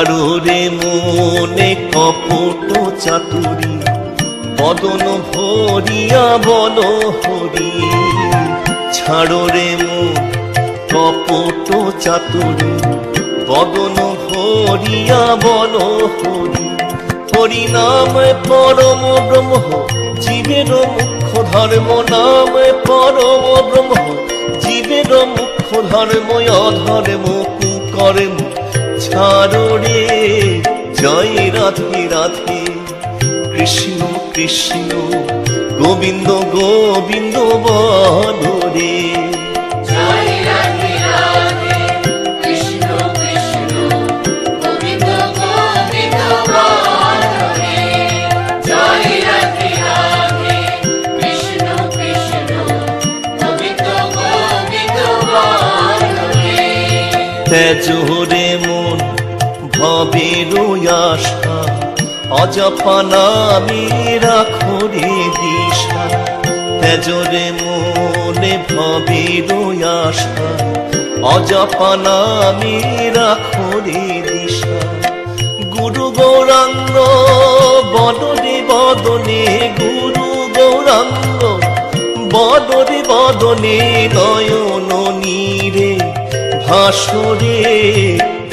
ছাড়ো রে মনে কপট চাতুরি, বদন ভরিয়া বল হরি। ছাড়ো রে মন, কপট চাতুরি, বদন ভরিয়া বল হরি। হরি নাম পরম ব্রহ্ম, জীবের মুখ্য ধর্ম নাম পরম ব্রহ্ম। জীবের মুখ্য ধর্ম অধর্ম কুকর্ম ছাড়ো রে জয় রাধে রাধে কৃষ্ণ কৃষ্ণ গোবিন্দ গোবিন্দ বল রে বেরোয় আশা অজপা নামে রাখরে দিশা। তেজরে মনে ভবেরোয় আশা অজপা নামে রাখরে দিশা। গুরু গৌরাঙ্গ বদনে বদনে, গুরু গৌরাঙ্গ বদনে বদনে নয়ন নীরে, ভাসরে